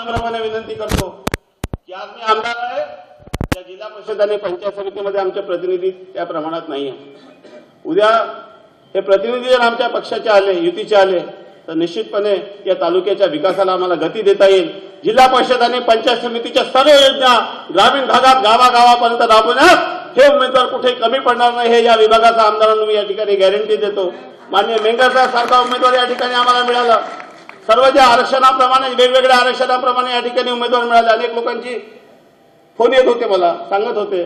नम्रपणे विनंती करतो की आज मी आमदार आहे. त्या जिल्हा परिषद आणि पंचायत समितीमध्ये आमचे प्रतिनिधी त्या प्रमाणात नाही आहे उद्या हे प्रतिनिधी जर आमच्या पक्षाचे आले युतीचे आले तर निश्चितपणे या तालुक्याच्या विकासाला आम्हाला गती देता येईल. जिल्हा परिषद आणि पंचायत समितीच्या सर्व योजना ग्रामीण भागात गावागावापर्यंत राबवण्यास हे उमेदवार कुठे कमी पडणार नाही हे या विभागाचा आमदारांना मी या ठिकाणी गॅरंटी देतो. मान्य मेंगरसाहेब सारखा उमेदवार या ठिकाणी आम्हाला मिळाला. सर्व ज्या आरक्षणाप्रमाणे वेगवेगळ्या आरक्षणाप्रमाणे या ठिकाणी उमेदवार मिळाले. अनेक लोकांची फोन येत होते मला सांगत होते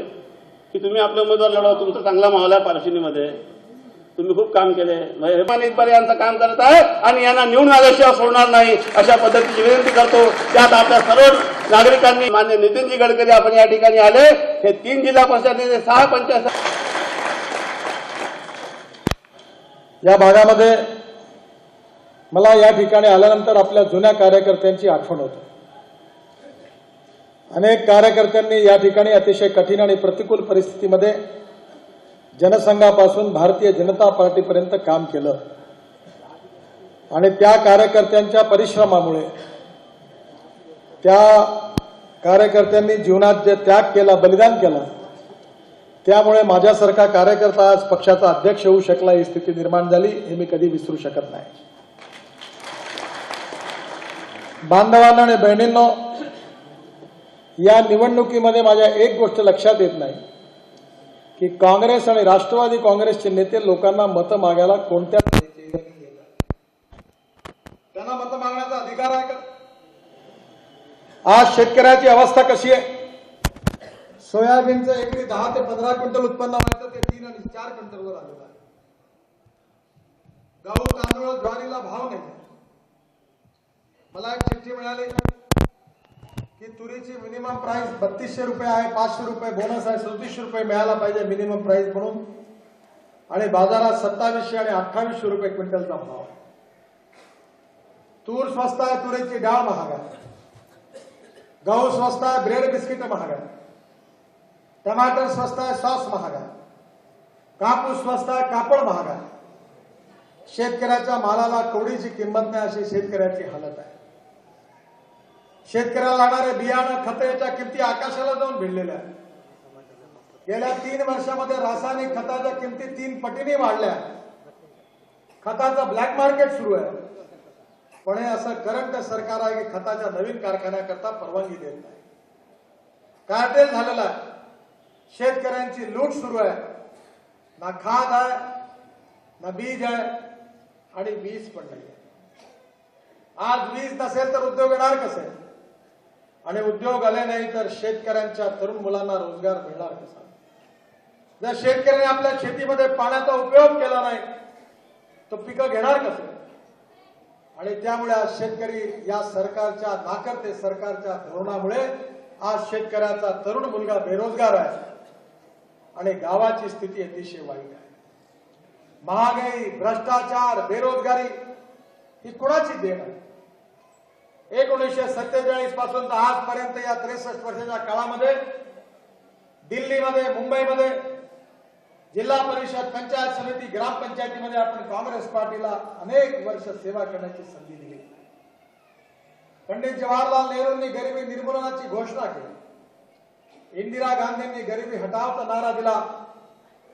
की तुम्ही आपले उमेदवार लढवा तुमचा चांगला माहोल आहे पारशिनीमध्ये. तुम्ही खूप काम केले. यांचं काम करत आहे आणि यांना निवडून आल्याशिवाय सोडणार नाही अशा पद्धतीची विनंती करतो. त्यात आपल्या सर्व नागरिकांनी मान्य नितीनजी गडकरी आपण या ठिकाणी आले. हे तीन जिल्हा परिषदेचे सहा पंचायत या भागामध्ये मला या ठिकाणी आल्यानंतर आपल्या जुन्या कार्यकर्त्यांची आठवण होते. अनेक कार्यकर्त्यांनी या ठिकाणी अतिशय कठीण आणि प्रतिकूल परिस्थितीमध्ये जनसंघापासून भारतीय जनता पार्टीपर्यंत काम केलं. आणि त्या कार्यकर्त्यांच्या परिश्रमामुळे त्या कार्यकर्त्यांनी जीवनात जे त्याग केला बलिदान केलं त्यामुळे माझ्यासारखा कार्यकर्ता आज पक्षाचा अध्यक्ष होऊ शकला ही स्थिती निर्माण झाली हे मी कधी विसरू शकत नाही. बांधवांना आणि बहिणींनो या निवडणुकीमध्ये माझ्या एक गोष्ट लक्षात येत नाही की काँग्रेस आणि राष्ट्रवादी काँग्रेसचे नेते लोकांना मतं मागायला कोणत्या त्यांना मतं मागण्याचा अधिकार आहे का? आज शेतकऱ्याची अवस्था कशी आहे? सोयाबीनचं एकरी दहा ते पंधरा क्विंटल उत्पन्न व्हायचं ते तीन आणि चार क्विंटलवर आलेलं आहे. गहू तांदूळ ज्वारीला भाव नाही. मला एक चिठ्ठी मिळाली की तुरीची मिनिमम प्राइस बत्तीसशे रुपये आहे पाचशे रुपये बोनस आहे सदतीसशे रुपये मिळायला पाहिजे मिनिमम प्राइस म्हणून. आणि बाजारात सत्तावीसशे आणि अठ्ठावीसशे रुपये क्विंटलचा भाव. तूर स्वस्त आहे तुरीची डाळ महाग आहे. गहू स्वस्त आहे ब्रेड बिस्किट महाग आहे. टमाटर स्वस्त आहे सॉस महाग आहे. कापूस स्वस्त आहे कापड महाग आहे. शेतकऱ्याच्या मालाला कवडीची किंमत नाही अशी शेतकऱ्याची हालत आहे. शेतकऱ्याला लागणारे बियाणं खत याच्या किमती आकाशाला जाऊन भिडलेल्या गेल्या तीन वर्षामध्ये रासायनिक खताच्या किमती तीन पटीने वाढल्या खताचं ब्लॅक मार्केट सुरू आहे. पण हे असं करंट सरकार आहे की खताच्या नवीन कारखान्याकरता परवानगी देत नाही. कार्टेल झालेला आहे. शेतकऱ्यांची लूट सुरू आहे. ना खाद आहे ना बीज आहे आणि वीज पण नाही आज वीज नसेल तर उद्योग येणार कसे? आणि उद्योग आले नाही तर शेतकऱ्यांच्या तरुण मुलांना रोजगार मिळणार कसा? जर शेतकऱ्याने आपल्या शेतीमध्ये पाण्याचा उपयोग केला नाही तो पिकं घेणार कसे? आणि त्यामुळे आज शेतकरी या सरकारच्या नाकर्ते सरकारच्या धोरणामुळे आज शेतकऱ्याचा तरुण मुलगा बेरोजगार आहे आणि गावाची स्थिती अतिशय वाईट आहे. महागाई भ्रष्टाचार बेरोजगारी ही कुणाची देण आहे? एकोणीसशे सत्तेचाळीसपासून तर आजपर्यंत या त्रेसष्ट वर्षाच्या काळामध्ये दिल्लीमध्ये मुंबईमध्ये जिल्हा परिषद पंचायत समिती ग्रामपंचायतीमध्ये आपण काँग्रेस पार्टीला अनेक वर्ष सेवा करण्याची संधी दिली. पंडित जवाहरलाल नेहरूंनी गरिबी निर्मूलनाची घोषणा केली. इंदिरा गांधींनी गरिबी हटावचा नारा दिला.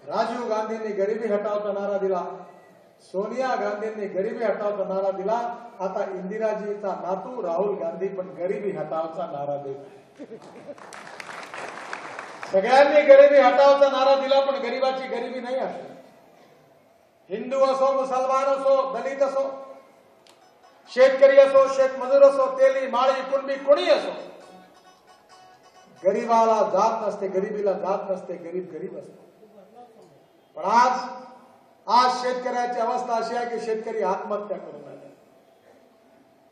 राजीव गांधींनी गरिबी हटावचा नारा दिला. सोनिया गांधींनी गरिबी हटावचा नारा दिला. आता इंदिराजीचा नातू राहुल गांधी पण गरिबी हटावचा नारा देत. सगळ्यांनी गरिबी हटावचा नारा दिला पण गरिबाची गरिबी नाही आहे हिंदू असो मुसलमान असो दलित असो शेतकरी असो शेतमजूर असो तेली माळी कुणबी कोणी असो गरीबाला जात नसते गरिबीला जात नसते गरीब गरीब असतो. पण आज आज शेतकऱ्याची अवस्था अशी आहे की शेतकरी आत्महत्या करून राहिले.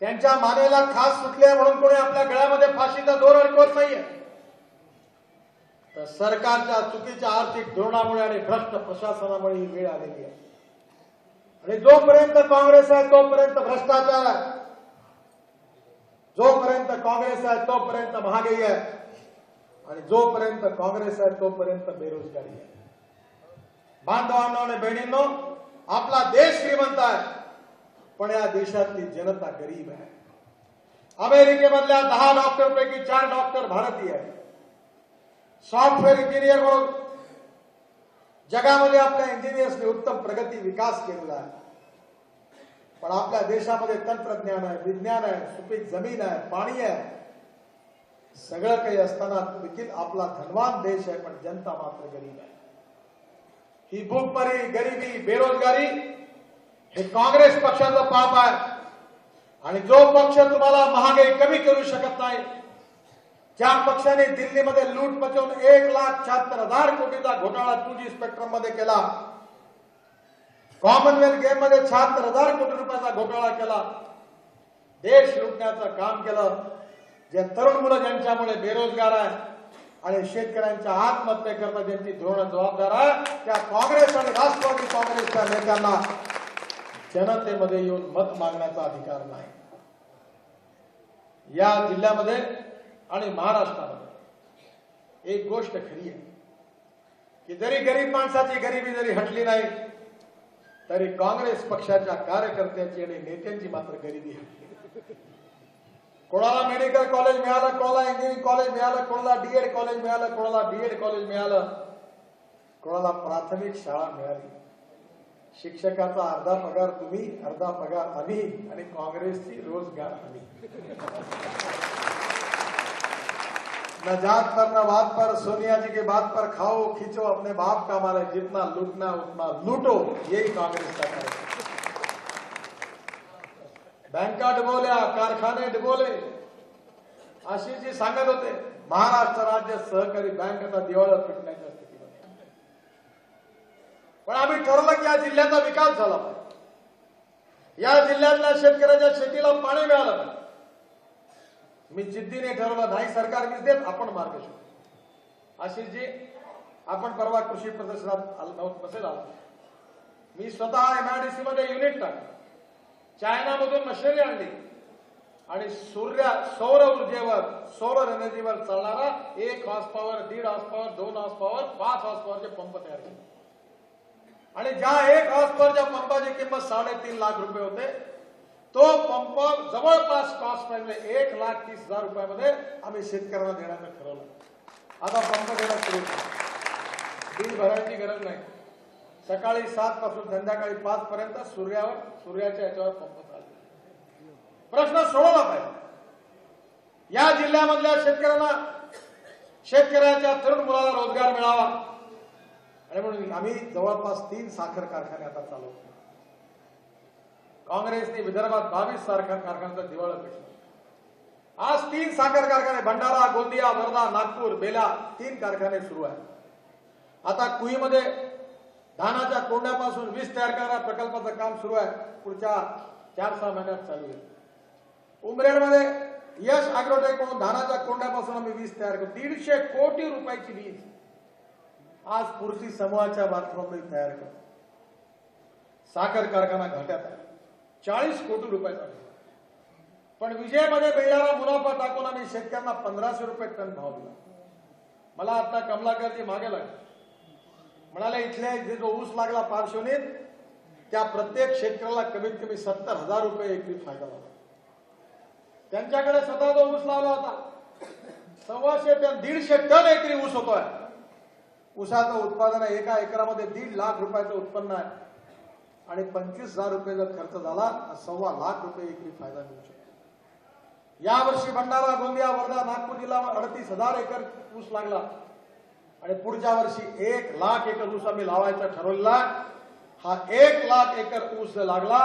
त्यांच्या मानेला खास सुटले म्हणून कोणी आपल्या गळ्यामध्ये फाशीचा दोर अडकवत नाहीये? तर सरकारच्या चुकीच्या आर्थिक धोरणामुळे आणि भ्रष्ट प्रशासनामुळे ही वेळ आलेली आहे. आणि जोपर्यंत काँग्रेस आहे तोपर्यंत भ्रष्टाचार आहे. जोपर्यंत काँग्रेस आहे तोपर्यंत महागाई आहे. आणि जोपर्यंत काँग्रेस आहे तोपर्यंत बेरोजगारी आहे. बांधवांनो बहिणींनो आपला देश श्रीमंत देशातली जनता गरीब आहे अमेरिकेमधल्या दहा डॉक्टर पैकी चार डॉक्टर भारतीय आहेत सॉफ्टवेअर इंजिनियर म्हणून जगामध्ये आपल्या इंजिनियर्सने उत्तम प्रगती विकास केलेला आहे. तंत्रज्ञान आहे, विज्ञान आहे, सुपीक ज़मीन आहे, पाणी आहे. सगळं काही असताना धनवान देश पण जनता मात्र गरीब आहे. ही भूकमरी गरिबी बेरोजगारी हे काँग्रेस पक्षाचं पाप आहे. आणि जो पक्ष तुम्हाला महागाई कमी करू शकत नाही ज्या पक्षाने दिल्लीमध्ये लूट मचवून एक लाख शहात्तर हजार कोटीचा घोटाळा टू जी स्पेक्ट्रममध्ये केला कॉमनवेल्थ गेममध्ये शहात्तर हजार कोटी रुपयाचा घोटाळा केला देश लुटण्याचं काम केलं जे तरुण मुलं ज्यांच्यामुळे बेरोजगार आहे आणि शेतकऱ्यांच्या आत्महत्येकरता ज्यांची धोरण जबाबदार आहे. त्या काँग्रेस आणि राष्ट्रवादी काँग्रेसच्या नेत्यांना जनतेमध्ये येऊन मत मागण्याचा अधिकार नाही. या जिल्ह्यामध्ये आणि महाराष्ट्रामध्ये एक गोष्ट खरी आहे की जरी गरीब माणसाची गरिबी जरी हटली नाही तरी काँग्रेस पक्षाच्या कार्यकर्त्याची आणि नेत्यांची मात्र गरिबी हटली कोणाला मेडिकल कॉलेज मिळालं कोणाला इंजिनिअरिंग कॉलेज मिळालं कोणाला डीएड कॉलेज मिळालं कोणाला बीएड कॉलेज मिळालं कोणाला प्राथमिक शाळा मिळाली. शिक्षकाचा अर्धा पगार तुम्ही, अर्धा पगार आम्ही आणि काँग्रेसची रोज़गार आम्ही. न जात पर न बात पर, सोनिया जी के बात पर खाओ, खींचो अपने बाप का मारे जितना लूटना उतना लूटो, यही कांग्रेस का कार्यक्रम। बँका डुबवल्या कारखाने डुबवले. जी सांगत होते महाराष्ट्र राज्य सहकारी बँक आता दिवाळा स्थितीमध्ये. पण आम्ही ठरवलं की या जिल्ह्याचा विकास झाला पाहिजे. या जिल्ह्यातल्या शेतकऱ्याच्या शेतीला पाणी मिळालं पाहिजे. मी जिद्दीने ठरवलं नाही सरकार वीज देत आपण मार्ग शोधू. जी आपण परवा कृषी प्रदर्शनात आल- नव्हत- नसेल आला मी स्वतः एमआयडीसी मध्ये युनिट टाकलं. चायनामधून मशिनरी आणली आणि सूर्य सौर ऊर्जेवर सोलर एनर्जीवर चालणारा एक हॉर्स पॉवर दीड हॉर्स पॉवर दोन हॉर्स पॉवर पाच हॉर्स पॉवरचे पंप तयार केले. आणि ज्या एक हॉर्स पॉवरच्या पंपाची किंमत साडेतीन लाख रुपये होते तो पंप जवळपास कॉस्ट म्हणजे प्राइस एक लाख तीस हजार रुपयामध्ये आम्ही शेतकऱ्यांना देण्याचं ठरवलं. आता पंप देणं सुरू बिल भरायची गरज नाही. सकाळी सात पासून संध्याकाळी पाच पर्यंत सूर्यावर सूर्याच्या याच्यावर पंप चालतो. प्रश्न सोडवला पाहिजे. या जिल्ह्यामधल्या शेतकऱ्यांना शेतकऱ्याच्या तरुण मुलाला रोजगार मिळावा. आणि म्हणून आम्ही जवळपास तीन साखर कारखाने आता चालवतो. काँग्रेसने विदर्भात बावीस साखर कारखान्याचा दिवाळा पेटला आज तीन साखर कारखाने भंडारा गोंदिया वर्धा नागपूर बेला तीन कारखाने सुरू आहेत. आता कुईमध्ये धानाच्या कोंड्यापासून वीज तयार करणाऱ्या प्रकल्पाचं काम सुरू आहे. पुढच्या चार सहा महिन्यात चालू आहे उमरेडमध्ये यश अॅग्रोटेक म्हणून धानाच्या कोंड्यापासून आम्ही वीज तयार करू. दीडशे कोटी रुपयाची वीज आज पुरसी समूहाच्या माध्यमातून तयार करतो साखर कारखाना घाट्यात आहे. चाळीस कोटी रुपयाचा पण विजयमध्ये मिळणारा मुनाफा टाकून आम्ही शेतकऱ्यांना पंधराशे रुपये टन भाव दिला. मला आता कमलाकरजी मागे लागले. म्हणाले इथल्या जे जो ऊस लागला पार्श्वनीत त्या प्रत्येक शेतकऱ्याला कमीत कमी सत्तर हजार रुपये एकरी फायदा झाला. त्यांच्याकडे स्वतः जो ऊस लावला होता. सव्वाशे टन दीडशे टन एकरी ऊस होतोय. ऊसाचं उत्पादन आहे एका एकरामध्ये दीड लाख रुपयाचं उत्पन्न आहे. आणि पंचवीस हजार रुपये जर खर्च झाला तर सव्वा लाख रुपये एकरी फायदा मिळू शकतो. यावर्षी भंडारा गोंदिया वर्धा नागपूर जिल्हा अडतीस हजार एकर ऊस लागला. आणि पुढच्या वर्षी एक लाख एकर ऊस आम्ही लावायचा ठरवलेला हा एक लाख एकर ऊस लागला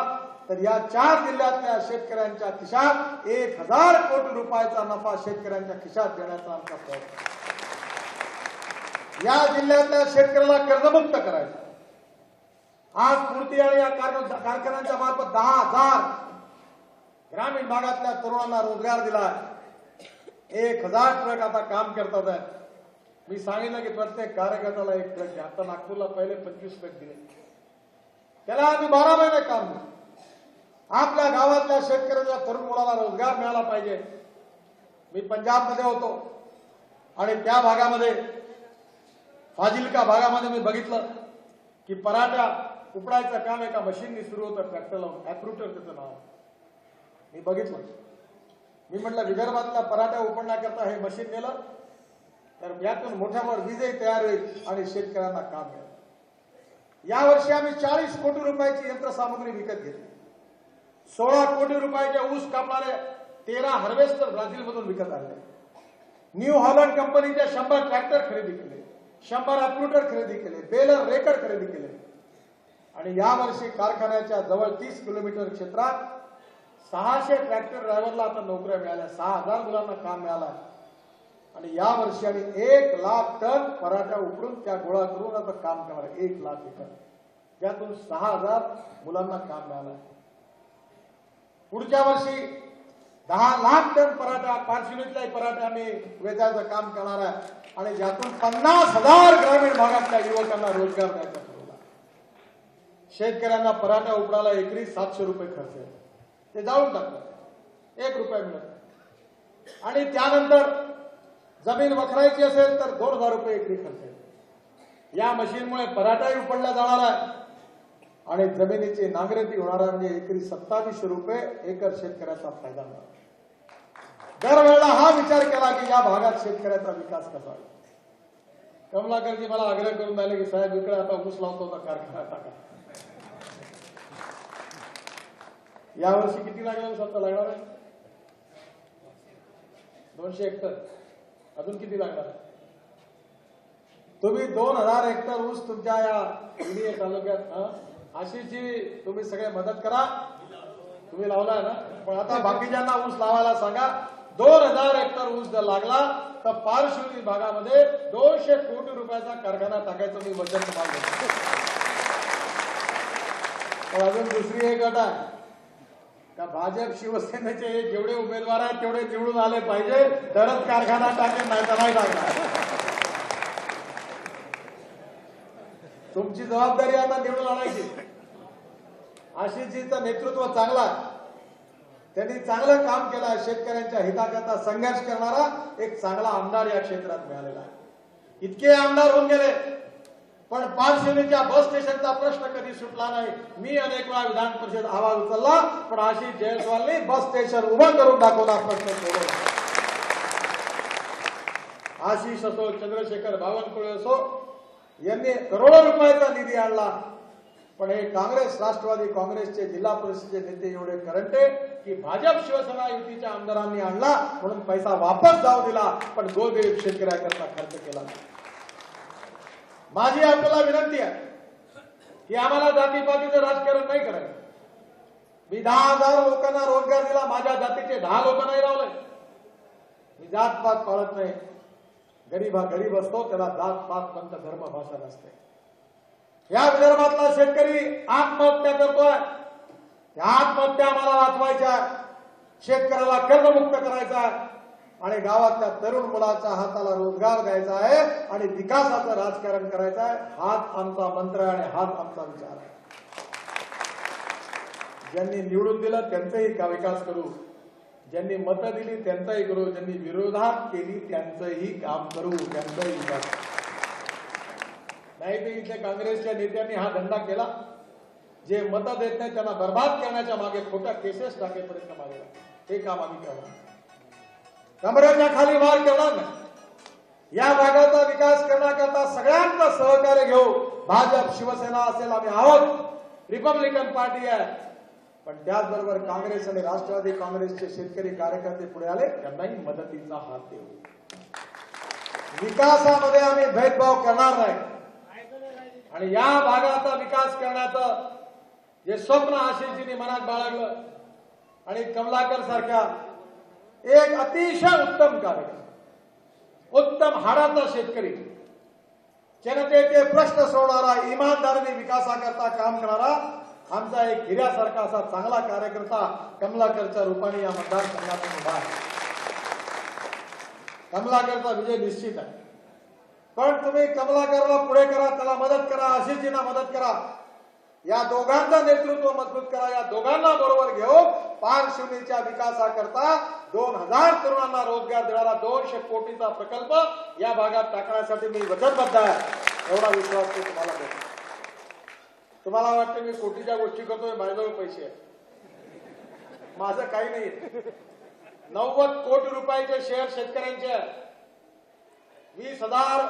तर या चार जिल्ह्यातल्या शेतकऱ्यांच्या खिशात एक हजार कोटी रुपयाचा नफा शेतकऱ्यांच्या खिशात देण्याचा आमचा प्रयत्न या जिल्ह्यातल्या शेतकऱ्याला कर्जमुक्त करायचं. आज स्मृती आणि या कारखान्यांच्या मार्फत दहा हजार ग्रामीण भागातल्या तरुणांना रोजगार दिला एक हजार ट्रक आता काम करतात मी सांगितलं की प्रत्येक कार्यकर्त्याला एक ट्रक द्या आता नागपूरला पहिले पंचवीस ट्रक दिले त्याला आम्ही बारा महिने काम दिले. आपल्या गावातल्या शेतकऱ्याच्या तरुण मुलाला रोजगार मिळाला पाहिजे. मी पंजाबमध्ये होतो. आणि त्या भागामध्ये फाजिलका भागामध्ये मी बघितलं की पराठ्या उपडायचं काम एका मशीननी सुरू होतं ट्रॅक्टर लावून. ॲप्रुटर त्याचं नाव. मी बघितलं. मी म्हटलं विदर्भातल्या पराठ्या उपडण्याकरता हे मशीन नेलं. तर यातून मोठ्या मोठ तयार होईल आणि शेतकऱ्यांना काम मिळेल. यावर्षी आम्ही चाळीस कोटी रुपयाची यंत्रसामुग्री विकत घेतली. सोळा कोटी रुपयाच्या ऊस कापणारे तेरा हार्वेस्टर ब्राझीलमधून विकत आणले. न्यू हॉलंड कंपनीच्या शंभर ट्रॅक्टर खरेदी केले. शंभर अप्रुटर खरेदी केले. बेलर रेकर खरेदी केले. आणि यावर्षी कारखान्याच्या जवळ तीस किलोमीटर क्षेत्रात सहाशे ट्रॅक्टर ड्रायव्हरला आता नोकऱ्या मिळाल्या. सहा हजार मुलांना काम मिळालं. आणि या वर्षी आम्ही एक लाख टन पराठा उपडून त्या गोळा करून आता काम करणार. एक लाख एकर. त्यातून सहा हजार मुलांना काम मिळालं. पुढच्या वर्षी दहा लाख टन पराठा पाचशे पराठा आम्ही वेचायचं काम करणार आहे. आणि ज्यातून पन्नास हजार ग्रामीण भागातल्या युवकांना रोजगार द्यायचा ठरवला. शेतकऱ्यांना पराठा उपडायला एकरी सातशे रुपये खर्च येतो. ते जाऊन टाकतात. एक रुपया मिळत आणि त्यानंतर जमीन वखरायची असेल तर दोन हजार रुपये एकरी खर्च या मशीनमुळे पराठाही उपडला जाणार आहे. आणि जमिनीची नांगरती होणार म्हणजे एकरी सत्तावीसशे रुपये एकर शेतकऱ्याचा फायदा होणार दरवेळेला हा विचार केला की या भागात शेतकऱ्याचा विकास कसा होईल? कमलाकरजी मला आग्रह करून राहिले की साहेब इकडे आता ऊस लावतो तर कारखाना टाका. यावर्षी किती लागला? ऊस आता लागणार आहे? दोनशे हेक्टर अजून किती लागणार? तुम्ही दोन हजार हेक्टर ऊस तुमच्या या तालुक्यात हं? तुम्ही सगळे मदत करा. तुम्ही लावलाय ना? पण आता बाकीच्यांना ऊस लावायला सांगा. दोन हजार हेक्टर ऊस जर लागला तर पारशिवनी भागामध्ये दोनशे कोटी रुपयाचा कारखाना टाकायचं मी वचन तुम्हाला पण अजून दुसरी एक गट आहे. का भाजप शिवसेनेचे जेवढे उमेदवार आहेत तेवढे निवडून आले पाहिजे. तरच कारखाना टाकेल नाही तर नाही टाकणार. तुमची जबाबदारी आता निवडून आणायची. आशिषजीचं नेतृत्व चांगला त्यांनी चांगलं काम केलं शेतकऱ्यांच्या हिताकरता संघर्ष करणारा एक चांगला आमदार या क्षेत्रात मिळालेला आहे. इतके आमदार होऊन गेले. पण पारशिवनीच्या बस स्टेशनचा प्रश्न कधी सुटला नाही. मी अनेक वेळा विधान परिषद आवाज उचलला पण आशिष जयस्वालनी बस स्टेशन उभं करून दाखवला प्रश्न सोडवला आशिष असो चंद्रशेखर बावनकुळे असो यांनी करोडो रुपयाचा निधी आणला. पण हे काँग्रेस राष्ट्रवादी काँग्रेसचे जिल्हा परिषदेचे नेते एवढे करंटे की भाजप शिवसेना युतीच्या आमदारांनी आणला म्हणून पैसा वापस जाऊ दिला पण गोरगरीब शेतकऱ्याकरता खर्च केला नाही. माझी आपल्याला विनंती आहे की आम्हाला जातीपातीचं राजकारण नाही करायचं. मी दहा हजार लोकांना रोजगार दिला माझ्या जातीचे दहा लोक नाही लावले मी जात पात पाळत नाही. गरीब हा गरीब असतो त्याला जात पात पंत धर्म भाषा नसते. या विदर्भातला शेतकरी आत्महत्या करतोय. त्या आत्महत्या आम्हाला वाचवायच्या शेतकऱ्याला कर्जमुक्त करायचा आहे. आणि गावातल्या तरुण मुलाच्या हाताला रोजगार द्यायचा आहे आणि विकासाचं राजकारण करायचं आहे हाच आमचा मंत्र आणि हाच आमचा विचार आहे. ज्यांनी निवडून दिलं त्यांचाही का विकास करू? ज्यांनी मतं दिली त्यांचाही करू. ज्यांनी विरोधात केली त्यांचंही काम करू. त्यांचाही विकास नाही तर इथे काँग्रेसच्या नेत्यांनी हा धंदा केला. जे मतं देत नाही त्यांना बर्बाद करण्याच्या मागे खोट्या केसेस टाकेपर्यंत मागे हे काम आम्ही करणार कमरेच्या खाली वार करणार नाही या भागाचा विकास करण्याकरता सगळ्यांचं सहकार्य घेऊ भाजप शिवसेना असेल आम्ही आहोत. रिपब्लिकन पार्टी आहे. पण त्याचबरोबर काँग्रेस आणि राष्ट्रवादी काँग्रेसचे शेतकरी कार्यकर्ते पुढे आले त्यांनाही मदतीचा हात देऊ. विकासामध्ये आम्ही भेदभाव करणार नाही. आणि या भागाचा विकास करण्याचं जे स्वप्न आशिषजींनी मनात बाळगलं आणि कमलाकर सारख्या एक अतिशय उत्तम कार्य. उत्तम हाडाचा शेतकरी. जनतेचे प्रश्न सोडणारा इमानदारीने विकासाकरता काम करणारा आमचा एक हिऱ्यासारखा असा चांगला कार्यकर्ता कमलाकरच्या रूपाने या मतदारसंघातून उभा आहे. कमलाकरचा विजय निश्चित आहे. पण तुम्ही कमलाकरला पुढे करा त्याला मदत करा आशिषजींना मदत करा. या दोघांचं नेतृत्व मजबूत करा. या दोघांना बरोबर घेऊन पारशिवनीच्या विकासाकरता दोन हजार तरुणांना रोजगार देणारा दोनशे कोटीचा प्रकल्प या भागात टाकण्यासाठी मी वचनबद्ध आहे. एवढा विश्वास मी तुम्हाला देतो. तुम्हाला वाटतं मी कोटीच्या गोष्टी करतोय? माझ्याजवळ पैसे आहेत. माझं काही नाही. नव्वद कोटी रुपयाचे शेअर शेतकऱ्यांचे वीस हजार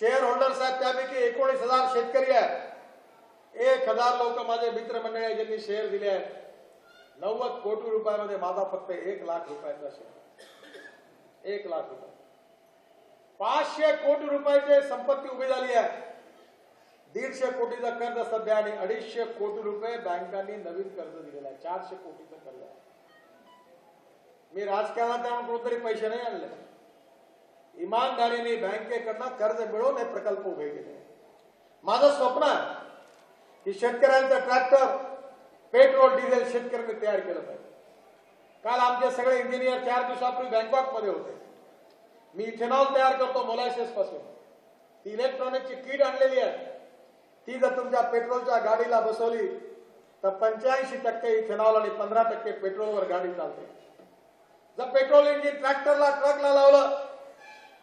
शेअर होल्डर्स आहेत त्यापैकी एकोणीस हजार शेतकरी आहेत. एक हजार लोक माझे मित्रमंडळी ज्यांनी शेअर दिले आहेत. नव्वद कोटी रुपयामध्ये माझा फक्त एक लाख रुपयाचा शेअर एक लाख रुपये. पाचशे कोटी रुपयाची संपत्ती उभी झाली आहे. दीडशे कोटीचा कर्ज सध्या आणि अडीचशे कोटी रुपये बँकांनी नवीन कर्ज दिलेलं आहे. चारशे कोटीचं कर्ज आहे. मी राजकारणात त्यामुळे कुठेतरी पैसे नाही आणले. इमानदारीने बँकेकडनं कर्ज मिळवून हे प्रकल्प उभे केले. माझं स्वप्न आहे की शेतकऱ्यांचं ट्रॅक्टर पेट्रोल डिझेल शेतकऱ्यांनी तयार केलं पाहिजे. काल आमचे सगळे इंजिनियर चार दिवसापूर्वी बँकॉकमध्ये होते. मी इथेनॉल तयार करतो मोलायसेस पासून ती इलेक्ट्रॉनिकची किट आणलेली आहे. ती जर तुमच्या पेट्रोलच्या गाडीला बसवली तर पंच्याऐंशी टक्के इथेनॉल आणि पंधरा टक्के पेट्रोलवर गाडी चालते. जर पेट्रोल इंजिन ट्रॅक्टरला ट्रकला लावलं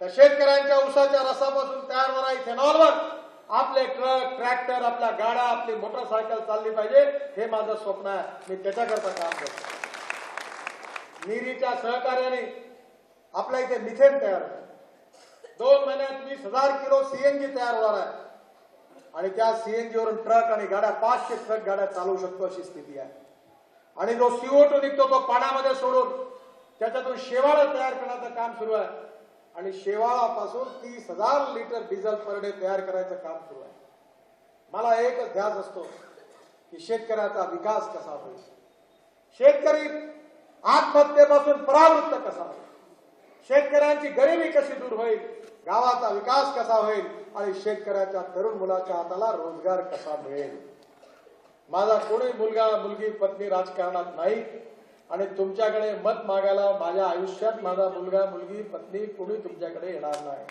तर शेतकऱ्यांच्या उसाच्या रसापासून तयार होणार इथेनॉलवर. आपले ट्रक ट्रॅक्टर आपल्या गाड्या आपली मोटरसायकल चालली पाहिजे हे माझं स्वप्न आहे. मी त्याच्याकरता काम करतो. निरीच्या सहकार्याने आपल्या इथे मिथेन तयार होतो. दोन महिन्यात वीस हजार किलो सीएनजी तयार होणार आहे. आणि त्या सीएनजीवरून ट्रक आणि गाड्या पाचशे ट्रक गाड्या चालवू शकतो अशी स्थिती आहे. आणि जो सीओ टू निघतो तो पाण्यामध्ये सोडून त्याच्यातून शेवाळं तयार करण्याचं काम सुरू आहे. आणि शेवाळापासून तीस हजार लिटर डिझेल पर डे तयार करायचं काम सुरू आहे. मला एकच ध्यास असतो की शेतकऱ्याचा विकास कसा होईल? शेतकरी आत्महत्येपासून परावृत्त कसा होईल? शेतकऱ्यांची गरिबी कशी दूर होईल? गावाचा विकास कसा होईल? आणि शेतकऱ्याच्या तरुण मुलाच्या हाताला रोजगार कसा मिळेल? माझा कोणी मुलगा मुलगी पत्नी राजकारणात नाही आणि तुमच्याकडे मत मागायला माझ्या आयुष्यात माझा मुलगा मुलगी पत्नी कोणी तुमच्याकडे येणार नाही.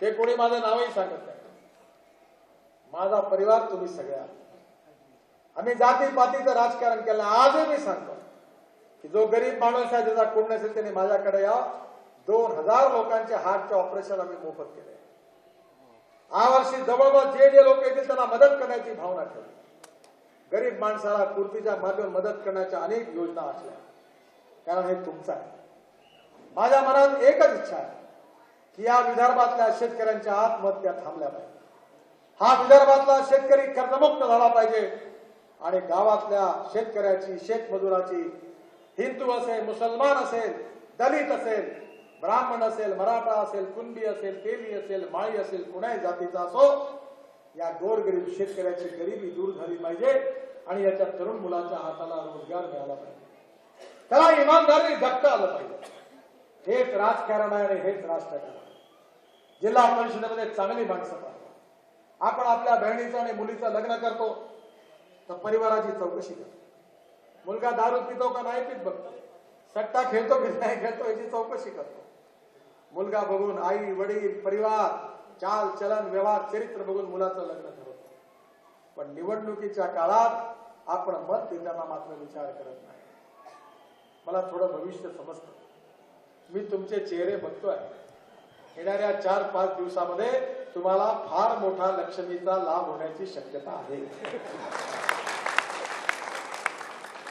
ते कोणी माझं नावही सांगत नाही. माझा परिवार तुम्ही सगळ्या. आम्ही आम्ही जातीपातीचं राजकारण केलं. आजही मी सांगतो की जो गरीब माणूस आहे ज्याचा कोण नसेल त्याने माझ्याकडे या. दोन हजार लोकांचे हार्टचे ऑपरेशन आम्ही मोफत केले. यावर्षी जवळजवळ जे जे लोक येतील त्यांना मदत करण्याची भावना ठेवली. गरीब माणसाला कुर्तीच्या माध्यम मदत करण्याच्या अनेक योजना असल्या. कारण हे तुमचं आहे. माझ्या मनात एकच इच्छा आहे की या विदर्भातल्या शेतकऱ्यांच्या आत्महत्या थांबल्या पाहिजे. हा विदर्भातला शेतकरी कर्जमुक्त झाला पाहिजे आणि गावातल्या शेतकऱ्याची शेतमजुराची हिंदू असेल मुसलमान असेल दलित असेल ब्राह्मण असेल मराठा असेल कुणबी असेल तेली असेल माळी असेल कुणाही जातीचा असो या गोरगरीब शेतकऱ्याची गरिबी दूर झाली पाहिजे आणि याच्या तरुण मुलाच्या हाताला रोजगार मिळाला पाहिजे. त्याला इमानदारी जगता आलं पाहिजे. हेच राजकारण आहे आणि हेच राष्ट्रकारण आहे. जिल्हा परिषदेमध्ये चांगली माणसं पाहिजे आपण आपल्या बहिणीचं आणि मुलीचं लग्न करतो तर परिवाराची चौकशी करतो. मुलगा दारू पितो का नाही पित बघतो. सट्टा खेळतो की नाही खेळतो याची चौकशी करतो. मुलगा बघून आई वडील परिवार चाल चलन व्यवहार चरित्र बघून मुलाचं लग्न ठरवतो. पण निवडणुकीच्या काळात आपण मत देताना मात्र विचार करत नाही. मला थोडं भविष्य समजतं. मी तुमचे चेहरे बघतोय. येणाऱ्या चार पाच दिवसामध्ये तुम्हाला फार मोठा लक्ष्मीचा लाभ होण्याची शक्यता आहे.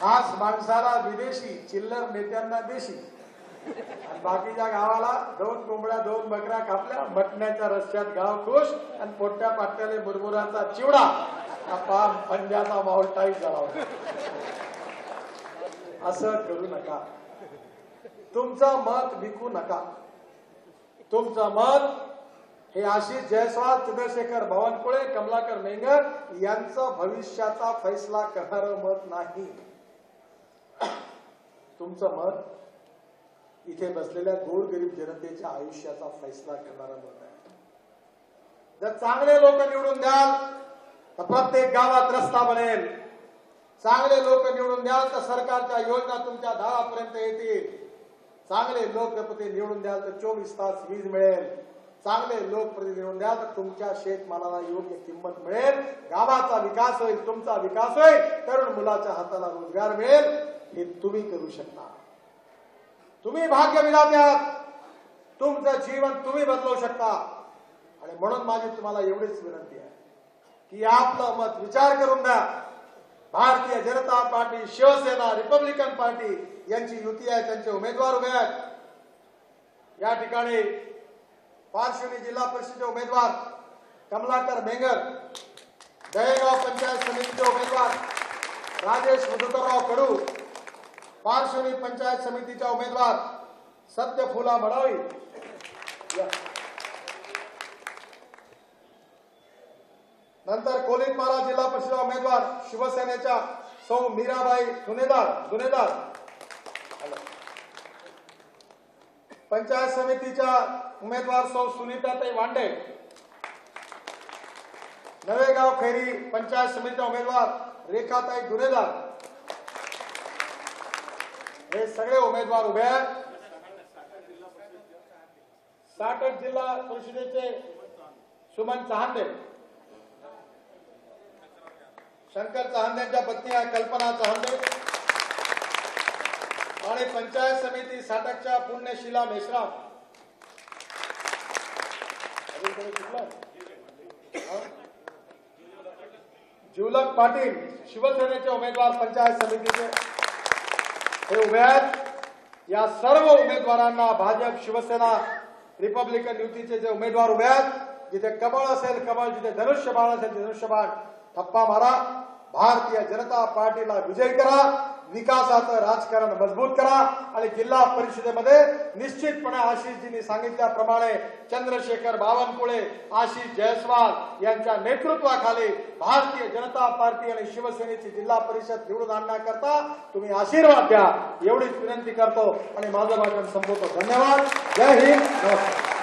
आज माणसाला विदेशी चिल्लर नेत्यांना देशी बाकीच्या गावाला दोन कोंबड्या दोन बकऱ्या कापल्या मटण्याच्या रस्त्यात गाव खुश आणि पोट्या पाट्याने मुरमुराचा चिवडा. पंजाचा माहोल टाईट झाला असं करू नका. तुमचं मत विकू नका. तुमचं मत हे आशिष जयस्वाल चंद्रशेखर भवनकुळे कमलाकर मेंगर यांचं भविष्याचा फैसला करणारं मत नाही. तुमचं मत इथे बसलेल्या गोरगरीब जनतेच्या आयुष्याचा फैसला करणारा मत आहे जर चांगले लोक निवडून द्याल तर प्रत्येक गावात रस्ता बनेल. चांगले लोक निवडून द्याल तर सरकारच्या योजना तुमच्या दारापर्यंत येतील. चांगले लोकप्रतिनिधी निवडून द्याल तर चोवीस तास वीज मिळेल. चांगले लोकप्रतिनिधी निवडून द्याल तर तुमच्या शेतमालाला योग्य किंमत मिळेल. गावाचा विकास होईल तुमचा विकास होईल. तरुण मुलाच्या हाताला रोजगार मिळेल. हे तुम्ही करू शकता. तुम्ही भाग्य विधाते आहात तुमचं जीवन तुम्ही बदलवू शकता. आणि म्हणून माझी तुम्हाला एवढीच विनंती आहे की आपलं मत विचार करून द्या. Bharatiya Janata party Shivsena Republican party यांची युती आहे त्यांचे उमेदवार उभे आहेत. या ठिकाणी पारशिवनी जिल्हा परिषदेचे उमेदवार कमलाकर मेंगर दहेगाव पंचायत समितीचे उमेदवार राजेश मधुकरराव कडू पारशिवनी पंचायत समितीच्या उमेदवार सत्यफुला मडावी या. नंतर कोलितमाला जिल्हा परिषद उमेदवार शिवसेनेच्या सौ मीराबाई धुनेदार धुनेदार. पंचायत समितीच्या उमेदवार सौ सुनीताताई वांडे. नवेगाव खैरी पंचायत समितीच्या उमेदवार रेखाताई दुरेदार हे सगळे उमेदवार उभे आहेत. साटक जिल्हा परिषदेचे सुमन चहांदे शंकर चहांदेच्या पत्नी आहे कल्पना चहांदे आणि पंचायत समिती साटकच्या पुण्यशिला मेश्राम. अजून जिवलक पाटील शिवसेनेचे उमेदवार पंचायत समितीचे. हे उभे आहेत. या सर्व उमेदवारांना भाजप शिवसेना रिपब्लिकन युतीचे जे उमेदवार उभे आहेत जिथे कमळ असेल कमळ जिथे धनुष्यबाण असेल धनुष्यबाण थप्पा मारा. भारतीय जनता पार्टीला विजय करा. विकासाचं राजकारण मजबूत करा आणि जिल्हा परिषदेमध्ये निश्चितपणे आशिषजींनी सांगितल्याप्रमाणे चंद्रशेखर बावनकुळे आशिष जयस्वाल यांच्या नेतृत्वाखाली भारतीय जनता पार्टी आणि शिवसेनेची जिल्हा परिषद निवडून आणण्याकरता तुम्ही आशीर्वाद द्या. एवढीच विनंती करतो आणि माझं भाषण संपवतो. धन्यवाद. जय हिंद. नमस्कार.